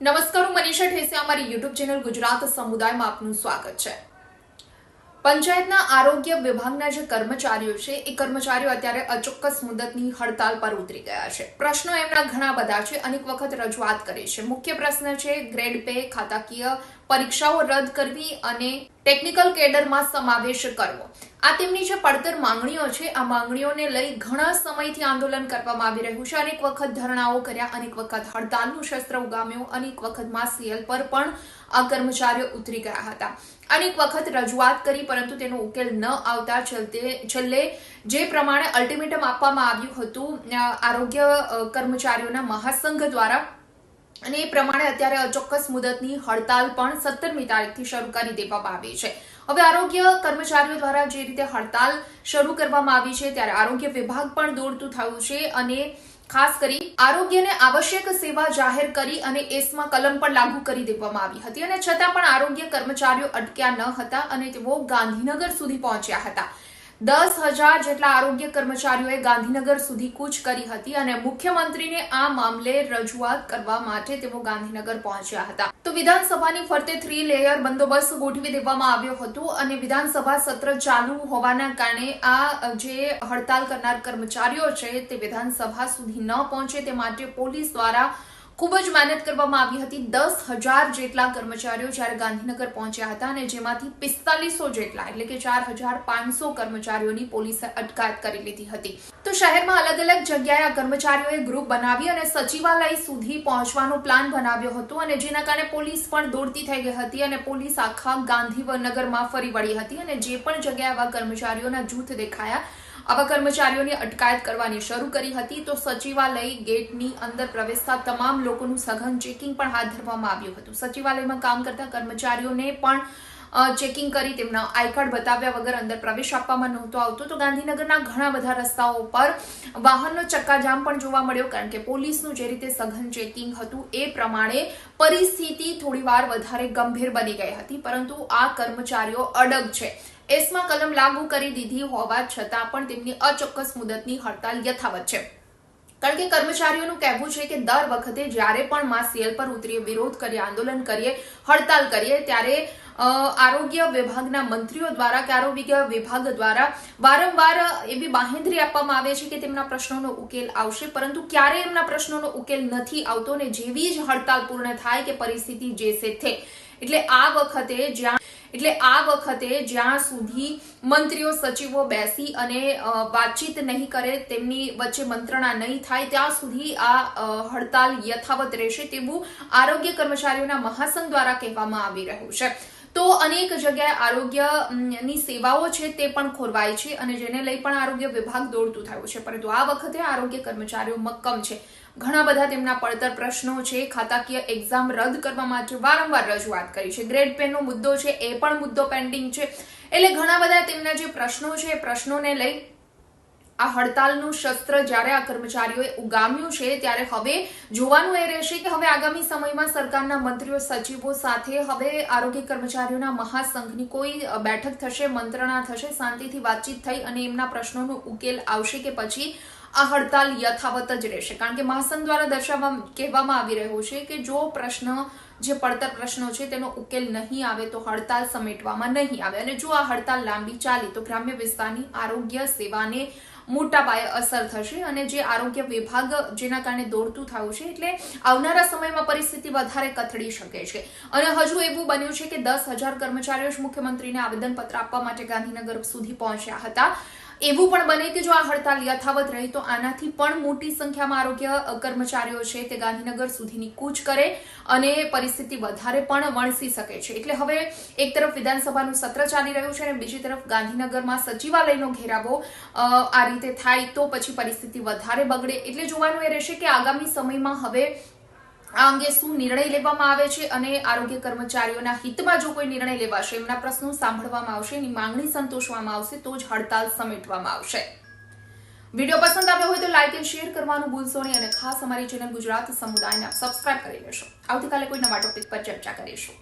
નમસ્કાર, હું મનીષા ઠેસે, અમારી યુટ્યુબ ચેનલ ગુજરાત સમુદાયમાં આપનું સ્વાગત છે. પંચાયતના આરોગ્ય વિભાગના જે કર્મચારીઓ છે, એ કર્મચારીઓ અત્યારે અચોક્કસ મુદતની હડતાલ પર ઉતરી ગયા છે. પ્રશ્નો એમના ઘણા બધા છે, અનેક વખત રજૂઆત કરી છે. મુખ્ય પ્રશ્ન છે ગ્રેડ પે ખાતાકીય પરીક્ષાઓ રદ કરવી અને ટેકનિકલ કેડરમાં સમાવેશ કરવો. આ તેમની જે પડતર માંગણીઓ છે, આ માંગણીઓને લઈ ઘણા સમયથી આંદોલન કરવામાં આવી રહ્યું છે. અનેક વખત ધરણાઓ કર્યા, અનેક વખત હડતાલનું શસ્ત્ર ઉગામ્યું, અનેક વખત માસીએલ પર પણ આ કર્મચારીઓ ઉતરી ગયા હતા. અનેક વખત રજૂઆત કરી, પરંતુ તેનો ઉકેલ ન આવતા છેલ્લે જે પ્રમાણે અલ્ટિમેટમ આપવામાં આવ્યું હતું આરોગ્ય કર્મચારીઓના મહાસંઘ દ્વારા અને એ પ્રમાણે અત્યારે અચોક્કસ મુદતની હડતાલ પણ સત્તરમી તારીખથી શરૂ કરી દેવામાં આવી છે. હવે આરોગ્ય કર્મચારીઓ દ્વારા જે રીતે હડતાલ શરૂ કરવામાં આવી છે, ત્યારે આરોગ્ય વિભાગ પણ દોડતું થયું છે અને ખાસ કરી આરોગ્યને આવશ્યક સેવા જાહેર કરી અને એસમાં કલમ પણ લાગુ કરી દેવામાં આવી હતી. અને છતાં પણ આરોગ્ય કર્મચારીઓ અટક્યા ન હતા અને તેઓ ગાંધીનગર સુધી પહોંચ્યા હતા. દસ હજાર જેટલા આરોગ્ય કર્મચારીઓએ ગાંધીનગર સુધી કૂચ કરી હતી અને મુખ્યમંત્રીને આ મામલે રજૂઆત કરવા માટે તેઓ ગાંધીનગર પહોંચ્યા હતા. તો વિધાનસભાની ફરતે થ્રી લેયર બંદોબસ્ત ગોઠવી દેવામાં આવ્યો હતો અને વિધાનસભા સત્ર ચાલુ હોવાના કારણે આ જે હડતાલ કરનાર કર્મચારીઓ છે તે વિધાનસભા સુધી ન પહોંચે તે માટે પોલીસ દ્વારા ખૂબ જ મહેનત કરવામાં આવી હતી. દસ હજાર જેટલા કર્મચારીઓ જ્યારે ગાંધીનગર પહોંચ્યા હતા અને જેમાંથી પિસ્તાલીસો જેટલા એટલે કે ચાર હજાર પાંચસો કર્મચારીઓની પોલીસે અટકાયત કરી લીધી હતી. તો શહેરમાં અલગ અલગ જગ્યાએ આ કર્મચારીઓએ ગ્રુપ બનાવી અને સચિવાલય સુધી પહોંચવાનો પ્લાન બનાવ્યો હતો અને જેના કારણે પોલીસ પણ દોડતી થઈ ગઈ હતી અને પોલીસ આખા ગાંધીનગરમાં ફરી વળી હતી અને જે પણ જગ્યાએ આવા કર્મચારીઓના જૂથ દેખાયા, આવા કર્મચારીઓની અટકાયત કરવાની શરૂ કરી હતી. તો સચિવાલય ગેટની અંદર પ્રવેશતા તમામ લોકોનું સઘન ચેકિંગ પણ હાથ ધરવામાં આવ્યું હતું. સચિવાલયમાં કામ કરતા કર્મચારીઓને પણ ચેકિંગ કરી તેમના આઈ બતાવ્યા વગર અંદર પ્રવેશ આપવામાં નહોતો આવતો. તો ગાંધીનગરના ઘણા બધા રસ્તાઓ પર વાહનનો ચક્કાજામ પણ જોવા મળ્યો કારણ કે પોલીસનું જે રીતે સઘન ચેકિંગ હતું એ પ્રમાણે પરિસ્થિતિ થોડીવાર વધારે ગંભીર બની ગઈ હતી. પરંતુ આ કર્મચારીઓ અડગ છે. એસમાં કલમ લાગુ કરી દીધી હોવા છતાં પણ તેમની અચોક્કસ મુદતની હડતાલ યથાવત છે. કારણ કે કર્મચારીઓનું કહેવું છે કે દર વખતે જ્યારે પણ માં સીએલ પર ઉતરીએ, વિરોધ કરીએ, આંદોલન કરીએ, હડતાલ કરીએ, ત્યારે આરોગ્ય વિભાગના મંત્રીઓ દ્વારા કે આરોગ્ય વિભાગ દ્વારા વારંવાર એવી બાહેંધરી આપવામાં આવે છે કે તેમના પ્રશ્નોનો ઉકેલ આવશે. પરંતુ ક્યારે એમના પ્રશ્નોનો ઉકેલ નથી આવતો ને જેવી જ હડતાલ પૂર્ણ થાય કે પરિસ્થિતિ જે છે તે. એટલે આ વખતે જ્યાં એટલે આ વખતે જ્યાં સુધી મંત્રીઓ, સચિવો બેસી અને વાતચીત નહીં કરે, તેમની વચ્ચે મંત્રણા નહીં થાય, ત્યાં સુધી આ હડતાલ યથાવત રહેશે તેવું આરોગ્ય કર્મચારીઓના મહાસંઘ દ્વારા કહેવામાં આવી રહ્યું છે. તો અનેક જગ્યાએ આરોગ્યની સેવાઓ છે તે પણ ખોરવાય છે અને જેને લઈ પણ આરોગ્ય વિભાગ દોડતું થયું છે. પરંતુ આ વખતે આરોગ્ય કર્મચારીઓ મક્કમ છે. ઘણા બધા તેમના પડતર પ્રશ્નો છે. ખાતાકીય એક્ઝામ રદ કરવા માટે વારંવાર રજૂઆત કરી છે. ગ્રેડ પેનનો મુદ્દો છે, એ પણ મુદ્દો પેન્ડિંગ છે. એટલે ઘણા બધા તેમના જે પ્રશ્નો છે, એ પ્રશ્નોને લઈ આ હડતાલનું શસ્ત્ર જ્યારે આ કર્મચારીઓએ ઉગામ્યું છે, ત્યારે હવે જોવાનું એ રહેશે કે હવે આગામી સમયમાં સરકારના મંત્રીઓ, સચિવો સાથે હવે આરોગ્ય કર્મચારીઓના મહાસંઘની કોઈ બેઠક થશે, મંત્રણા થશે, શાંતિથી વાતચીત થઈ અને એમના પ્રશ્નોનો ઉકેલ આવશે કે પછી આ હડતાલ યથાવત જ રહેશે. કારણ કે મહાસંઘ દ્વારા દર્શાવવા કહેવામાં આવી રહ્યું છે કે જો પ્રશ્ન, જે પડતર પ્રશ્નો છે તેનો ઉકેલ નહીં આવે તો હડતાલ સમેટવામાં નહીં આવે. અને જો આ હડતાલ લાંબી ચાલી તો ગ્રામ્ય વિસ્તારની આરોગ્ય સેવાને મોટા પાયે અસર થશે અને જે આરોગ્ય વિભાગ જેના કારણે દોડતું થયું છે એટલે આવનારા સમયમાં પરિસ્થિતિ વધારે કથળી શકે છે. અને હજુ એવું બન્યું છે કે દસ હજાર કર્મચારીઓ જ મુખ્યમંત્રીને આવેદનપત્ર આપવા માટે ગાંધીનગર સુધી પહોંચ્યા હતા. એવું પણ બને કે જો આ હડતાલ યથાવત રહી તો આનાથી પણ મોટી સંખ્યામાં આરોગ્ય કર્મચારીઓ છે તે ગાંધીનગર સુધીની કૂચ કરે અને પરિસ્થિતિ વધારે પણ વણસી શકે છે. એટલે હવે એક તરફ વિધાનસભાનું સત્ર ચાલી રહ્યું છે અને બીજી તરફ ગાંધીનગરમાં સચિવાલયનો ઘેરાવો આ રીતે થાય તો પછી પરિસ્થિતિ વધારે બગડે. એટલે જોવાનું એ રહેશે કે આગામી સમયમાં હવે આ અંગે શું નિર્ણય લેવામાં આવે છે અને આરોગ્ય કર્મચારીઓના હિતમાં જો કોઈ નિર્ણય લેવાશે, એમના પ્રશ્નો સાંભળવામાં આવશે એની માંગણી સંતોષવામાં આવશે, તો જ હડતાલ સમેટવામાં આવશે. વીડિયો પસંદ આવ્યો હોય તો લાઇક એન્ડ શેર કરવાનું ભૂલશો નહીં અને ખાસ અમારી ચેનલ ગુજરાત સમુદાયને સબસ્ક્રાઇબ કરી લેશો. આવતીકાલે કોઈ નવા ટોપિક પર ચર્ચા કરીશું.